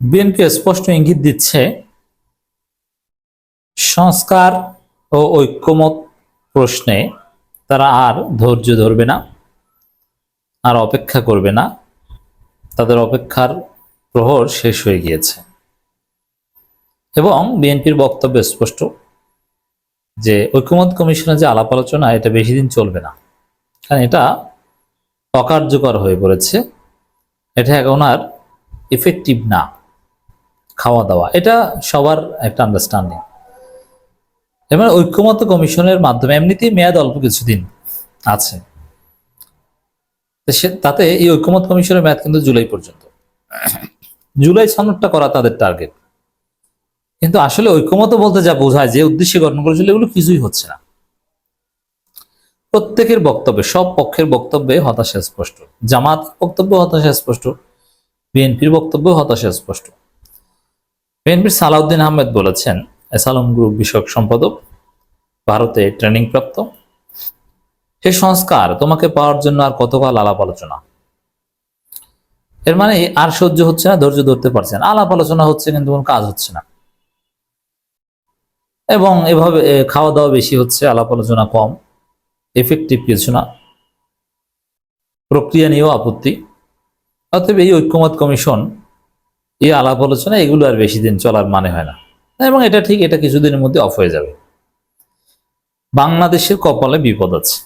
BNP স্পষ্ট ইঙ্গিত দিচ্ছে, সংস্কার ও ঐক্যমত প্রশ্নে তারা আর ধৈর্য ধরবে না, আর অপেক্ষা করবে না। তাদের অপেক্ষার প্রহর শেষ হয়ে গিয়েছে। এবং বিএনপির বক্তব্য স্পষ্ট, যে ঐক্যমত কমিশনের যে আলাপ আলোচনা, এটা বেশি দিন চলবে না। কারণ এটা অকার্যকর হয়ে পড়েছে। এটা এখন আর ইফেক্টিভ না। খাওয়া দাওয়া এটা সবার একটা আন্ডারস্ট্যান্ডিং এবার ঐক্যমত কমিশনের মাধ্যমে এমনিতেই মেয়াদ অল্প কিছুদিন আছে। তাতে এই ঐক্যমত কমিশনের মেয়াদ কিন্তু জুলাই পর্যন্ত। জুলাই সনদটা করা তাদের টার্গেট কিন্তু আসলে ঐক্যমত বলতে যা বোঝায়, যে উদ্দেশ্যে গঠন করেছিল, এগুলো কিছুই হচ্ছে না। প্রত্যেকের বক্তব্যে, সব পক্ষের বক্তব্যে হতাশা স্পষ্ট। জামাত বক্তব্য হতাশা স্পষ্ট, বিএনপির বক্তব্য হতাশা স্পষ্ট। বিএনপির সালাউদ্দিন আহমেদ বলেছেন, এসালম গ্রুপ বিষয়ক সম্পাদক, ভারতে ট্রেনিং প্রাপ্ত। সে সংস্কার তোমাকে পাওয়ার জন্য আর কতকাল আলাপ আলোচনা। এর মানে আর সহ্য হচ্ছে না, ধৈর্য ধরতে পারছে না। আলাপ আলোচনা হচ্ছে কিন্তু কোনো কাজ হচ্ছে না। এবং এভাবে খাওয়া দাওয়া বেশি হচ্ছে, আলাপ আলোচনা কম এফেক্টিভ কিছু না। প্রক্রিয়া নিয়েও আপত্তি। অতএব এই ঐক্যমত কমিশন এই আলাপ আলোচনা এগুলো আর বেশি দিন চলার মানে হয় না। এবং এটা ঠিক, এটা কিছুদিনের মধ্যে অফ হয়ে যাবে। বাংলাদেশের কপালে বিপদ আছে।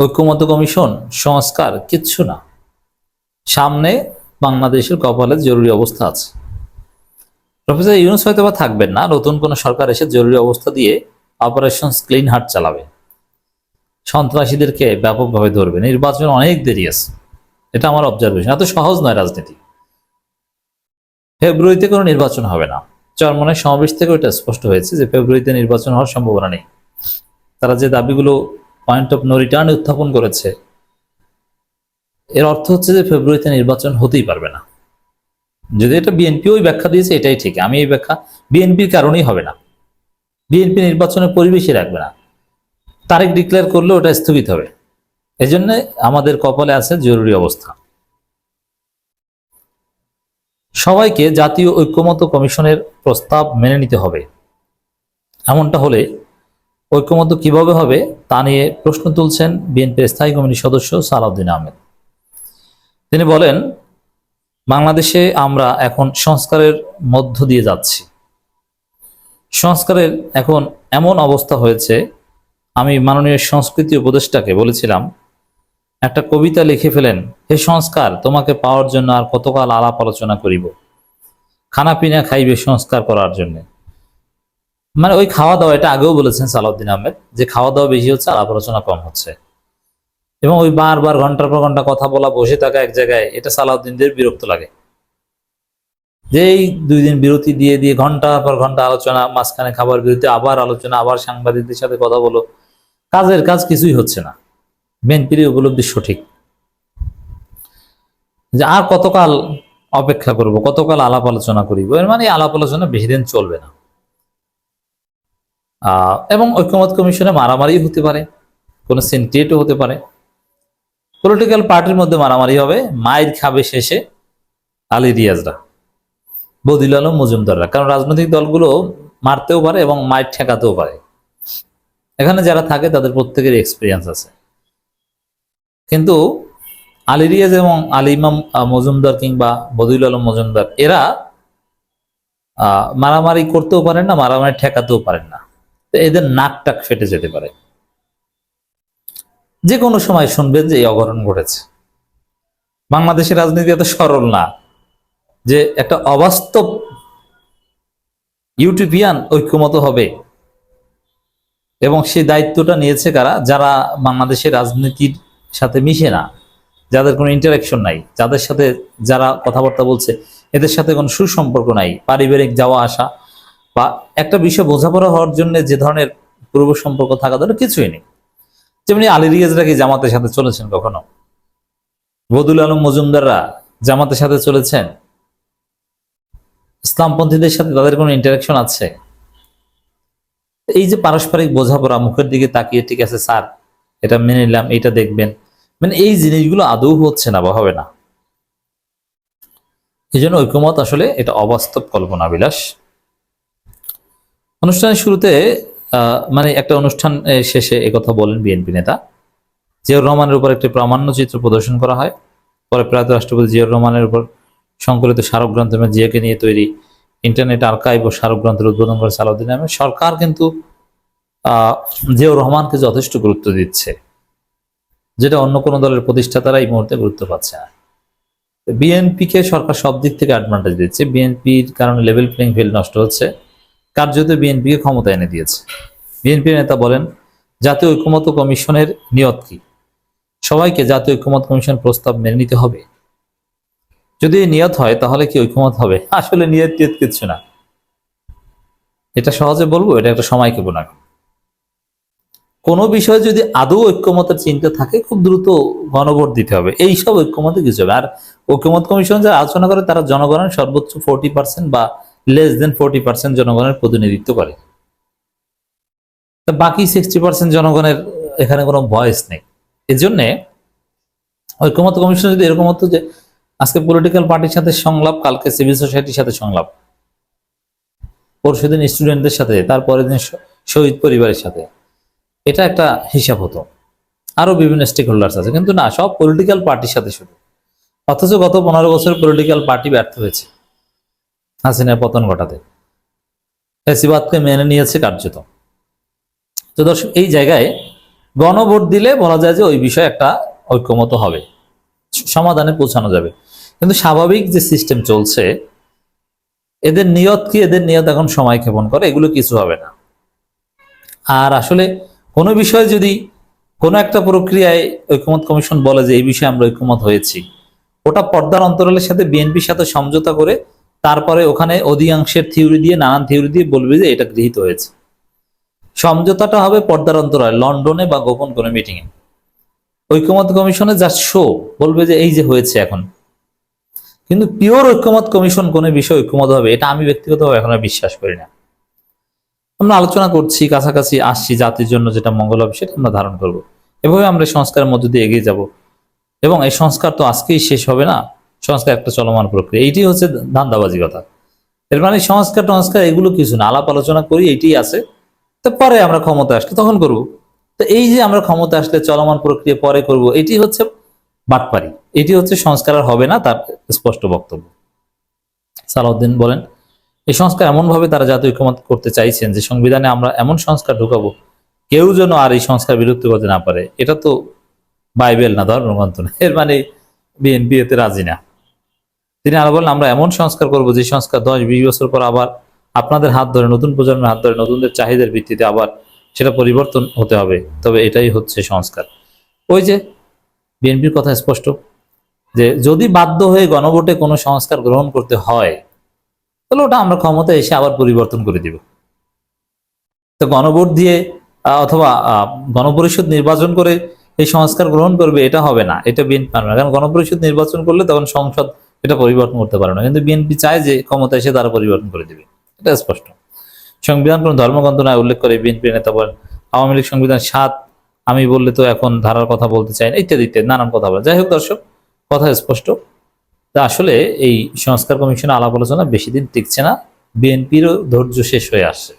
ঐক্যমত কমিশন, সংস্কার কিচ্ছু না। সামনে বাংলাদেশের কপালে জরুরি অবস্থা আছে। প্রফেসর ইউনুস হয়তো বা থাকবেন না, নতুন কোন সরকার এসে জরুরি অবস্থা দিয়ে অপারেশন ক্লিন হার্ট চালাবে। সন্ত্রাসীদেরকে ব্যাপকভাবে ধরবে। নির্বাচন অনেক দেরি আছে। এটা আমার অবজারভেশন এত সহজ নয় রাজনীতি। ফেব্রুয়ারিতে কোনো নির্বাচন হবে না। চরমনের সমাবেশ থেকে ওটা স্পষ্ট হয়েছে যে ফেব্রুয়ারিতে নির্বাচন হওয়ার সম্ভাবনা নেই। তারা যে দাবিগুলো পয়েন্ট অফ নো রিটার্ন উত্থাপন করেছে, এর অর্থ হচ্ছে যে ফেব্রুয়ারিতে নির্বাচন হতেই পারবে না। যদি এটা বিএনপি ওই ব্যাখ্যা দিয়েছে, এটাই ঠিক। আমি এই ব্যাখ্যা বিএনপির কারণেই হবে না। বিএনপি নির্বাচনের পরিবেশই রাখবে না। তারিখ ডিক্লেয়ার করলে ওটা স্থগিত হবে। এজন্য আমাদের কপালে আছে জরুরি অবস্থা। সবাইকে জাতীয় ঐক্যমত কমিশনের প্রস্তাব মেনে নিতে হবে। এমনটা হলে ঐক্যমত কীভাবে হবে তা নিয়ে প্রশ্ন তুলছেন বিএনপির স্থায়ী কমিটির সদস্য সালাউদ্দিন আহমেদ। তিনি বলেন, বাংলাদেশে আমরা এখন সংস্কারের মধ্য দিয়ে যাচ্ছি। সংস্কারের এখন এমন অবস্থা হয়েছে, আমি মাননীয় সংস্কৃতি উপদেষ্টাকে বলেছিলাম একটা কবিতা লিখে ফেলেন, হে সংস্কার, তোমাকে পাওয়ার জন্য আর কতকাল আলাপ আলোচনা করিব? খানা পিনা খাইবে সংস্কার করার জন্য। মানে ওই খাওয়া দাওয়া এটা আগেও বলেছেন সালাউদ্দিন আহমেদ, যে খাওয়া দাওয়া বেশি হচ্ছে, আলাপ আলোচনা কম হচ্ছে। এবং ওই বারবার, ঘণ্টার পর ঘণ্টা কথা বলা, বসে থাকা এক জায়গায়, এটা সালাউদ্দিনদের বিরক্ত লাগে। যে এই দুই দিন বিরতি দিয়ে দিয়ে ঘণ্টার পর ঘণ্টা আলোচনা, মাঝখানে খাবার বিরতি, আবার আলোচনা, আবার সাংবাদিকদের সাথে কথা বলো, কাজের কাজ কিছুই হচ্ছে না। বিএনপির উপলব্ধি সঠিক। যে আর কতকাল অপেক্ষা করব, কতকাল আলাপ আলোচনা করিব, এর মানে আলাপ আলোচনা বেশি দিন চলবে না। এবং ঐক্যমত কমিশনে মারামারি হতে পারে, কোনো সিনক্রিয়েটও হতে পারে। পলিটিক্যাল পার্টির মধ্যে মারামারি হবে মায়ের খাবে শেষে আলী রিয়াজরা বদিল আলম, মজুমদাররা, কারণ রাজনৈতিক দলগুলো মারতেও পারে এবং মায়ের ঠেকাতেও পারে। এখানে যারা থাকে তাদের প্রত্যেকের এক্সপিরিয়েন্স আছে। কিন্তু আলী রিয়াজ এবং আলী ইমাম মজুমদার কিংবা বদিউল আলম মজুমদার, এরা মারামারি করতেও পারেন না, মারামারি ঠেকাতেও পারেন না। তো এদের নাক টাক ফেটে যেতে পারে। যে কোনো সময় শুনবেন যে এই অঘটন ঘটেছে। বাংলাদেশের রাজনীতি এত সরল না যে একটা অবাস্তব ইউটিউবিয়ান ঐক্যমত হবে। এবং সেই দায়িত্বটা নিয়েছে কারা? যারা বাংলাদেশের রাজনীতির সাথে মিশে না, যাদের কোনো ইন্টারাকশন নাই, যাদের সাথে যারা কথাবার্তা বলছে, এদের সাথে কোনো সুসম্পর্ক নাই, পারিবারিক যাওয়া আসা বা একটা বিষয় বোঝাপড়া হওয়ার জন্য যে ধরনের পূর্ব সম্পর্ক থাকা দরকার কিছুই নেই। যেমনি আলী রিয়াজরা কি জামাতের সাথে চলেছেন কখনো? বদুল আলম মজুমদাররা জামাতের সাথে চলেছেন? ইসলামপন্থীদের সাথে তাদের কোনো ইন্টারাকশন আছে? এই যে পারস্পরিক বোঝাপড়া মুখের দিকে তাকিয়ে, ঠিক আছে স্যার, এটা মেনে নিলাম, এটা দেখবেন। মানে এই জিনিসগুলো আদৌ হচ্ছে না বা হবে না। এই জন্য ঐক্যমত আসলে এটা অবাস্তব কল্পনা বিলাস অনুষ্ঠানের শুরুতে মানে একটা অনুষ্ঠান শেষে একথা বলেন বিএনপি নেতা। জিয়াউর রহমানের উপর একটি প্রামাণ্য চিত্র প্রদর্শন করা হয়। পরে প্রয়াত রাষ্ট্রপতি জিয়াউর রহমানের উপর সংকলিত স্মারক গ্রন্থ এবং জিয়াকে নিয়ে তৈরি ইন্টারনেট আর্কাইভ ও স্মারক গ্রন্থের উদ্বোধন করে সালাউদ্দিন আহমেদ। সরকার কিন্তু আহ, জিয়াউর রহমানকে যথেষ্ট গুরুত্ব দিচ্ছে। যেটা অন্য কোনো দলের প্রতিষ্ঠাতারা এই মুহূর্তে গুরুত্ব পাচ্ছে না। বিএনপিকে সরকার সব দিক থেকে অ্যাডভান্টেজ দিচ্ছে। বিএনপির কারণে লেভেল প্লেইং ফিল্ড নষ্ট হচ্ছে। কার্যত বিএনপিকে ক্ষমতা এনে দিয়েছে। বিএনপি নেতা বলেন, জাতীয় ঐক্যমত কমিশনের নিয়ত কি? সবাইকে জাতীয় ঐক্যমত কমিশন প্রস্তাব মেনে নিতে হবে। যদি নিয়ত হয়, তাহলে কি ঐক্যমত হবে? আসলে নিয়ত টিয়ত কিছু না। এটা সহজে বলব, এটা একটা সময়কে গুণা কোনো বিষয়ে যদি আদৌ ঐক্যমতের চিন্তা থাকে, খুব দ্রুত গণভোট দিতে হবে। এই সব ঐক্যমতে কিছু হবে। আর ঐক্যমত কমিশন যারা আলোচনা করে, তারা জনগণের সর্বোচ্চ ফোর্টি পার্সেন্ট বা লেস দেন ফোর্টি পার্সেন্ট জনগণের প্রতিনিধিত্ব করে। বাকি সিক্সটি পার্সেন্ট জনগণের এখানে কোনো ভয়েস নেই। এই জন্যে ঐক্যমত কমিশন যদি এরকম হতো যে, আজকে পলিটিক্যাল পার্টির সাথে সংলাপ, কালকে সিভিল সোসাইটির সাথে সংলাপ। পরশু দিন স্টুডেন্টদের সাথে, তারপরের দিন শহীদ পরিবারের সাথে। এটা একটা হিসাব হতো। আরও বিভিন্ন স্টেক হোল্ডার্স আছে, কিন্তু না, সব পলিটিক্যাল পার্টির সাথে শুধু। অথচ গত পনেরো বছর পলিটিক্যাল পার্টি ব্যর্থ হয়েছে, হাসিনার পতন ঘটাতে। ফেসিবাদকে মেনে নিয়েছে কার্যত। তো দর্শক, এই জায়গায় গণভোট দিলে বলা যায় যে ওই বিষয়ে একটা ঐক্যমত হবে। সমাধানে পৌঁছানো যাবে। কিন্তু স্বাভাবিক যে সিস্টেম চলছে, এদের নিয়ত কি? এদের নিয়ত এখন সময় ক্ষেপণ করে, এগুলো কিছু হবে না। আর আসলে কোনো বিষয়ে যদি কোনো একটা প্রক্রিয়ায় ঐক্যমত কমিশন বলে যে এই বিষয়ে আমরা ঐক্যমত হয়েছি, ওটা পর্দার অন্তরালের সাথে বিএনপির সাথে সমঝোতা করে তারপরে ওখানে অধিকাংশের থিওরি দিয়ে, নানান থিওরি দিয়ে বলবে যে এটা গৃহীত হয়েছে। সমঝোতাটা হবে পর্দার অন্তরায় লন্ডনে বা গোপন কোনো মিটিংয়ে। ঐক্যমত কমিশনে যা শো বলবে যে এই যে হয়েছে এখন। কিন্তু পিওর ঐক্যমত কমিশন কোনো বিষয়ে ঐক্যমত হবে, এটা আমি ব্যক্তিগতভাবে এখন বিশ্বাস করি না। আমরা আলোচনা করছি, কাছাকাছি আসছি জাতির জন্য যেটা মঙ্গল হবে সেটা আমরা ধারণ করব। এভাবে আমরা সংস্কারের মধ্য দিয়ে এগিয়ে যাব। এবং এই সংস্কার তো আজকেই শেষ হবে না, সংস্কার একটা চলমান প্রক্রিয়া। এইটি হচ্ছে ধান্দাবাজি কথা এর মানে সংস্কার টংস্কার এগুলো কিছু না। আলাপ আলোচনা করি এইটি আছে। তো পরে আমরা ক্ষমতা আসলে তখন করব। তো এই যে আমরা ক্ষমতা আসলে চলমান প্রক্রিয়া পরে করব, এটি হচ্ছে বাটপারি। এটি হচ্ছে সংস্কার হবে না, তার স্পষ্ট বক্তব্য। সালাউদ্দিন বলেন এই সংস্কার এমনভাবে তারা জাতীয় ঐক্যমত করতে চাইছেন যে সংবিধানে আমরা এমন সংস্কার ঢুকাবো, কেউ যেন আর এই সংস্কার বিলুপ্ত করতে না পারে। এটা তো বাইবেল না ধর্মগ্রন্থ না। এর মানে বিএনপি এতে রাজি না। তিনি আরও বলেন, আমরা এমন সংস্কার করব যে সংস্কার দশ বিশ বছর পর আবার আপনাদের হাত ধরে, নতুন প্রজন্মের হাত ধরে, নতুনদের চাহিদার ভিত্তিতে আবার সেটা পরিবর্তন হতে হবে। তবে এটাই হচ্ছে সংস্কার। ওই যে বিএনপির কথা স্পষ্ট, যে যদি বাধ্য হয়ে গণভোটে কোনো সংস্কার গ্রহণ করতে হয় তাহলে ওটা আমরা ক্ষমতা এসে আবার পরিবর্তন করে দিব। তো গণভোট দিয়ে অথবা গণপরিষদ নির্বাচন করে এই সংস্কার গ্রহণ করবে, এটা হবে না, এটা বিএনপি মানবে না। কারণ গণপরিষদ নির্বাচন করলে তখন সংসদ এটা পরিবর্তন করতে পারে না। কিন্তু বিএনপি চায় যে ক্ষমতা এসে তারা পরিবর্তন করে দিবে, এটা স্পষ্ট। সংবিধান কোন ধর্মগ্রন্থ নয়, উল্লেখ করে বিএনপি নেতা বলেন, আওয়ামী লীগ সংবিধান সাত, আমি বললে তো এখন ধারার কথা বলতে চাই না, ইত্যাদি ইত্যাদি, নানান কথা বলে। যাই হোক দর্শক, কথা স্পষ্ট। তা আসলে এই সংস্কার কমিশনের আলাপ আলোচনা বেশি দিন টিকছে না, বিএনপিরও ধৈর্য শেষ হয়ে আসছে।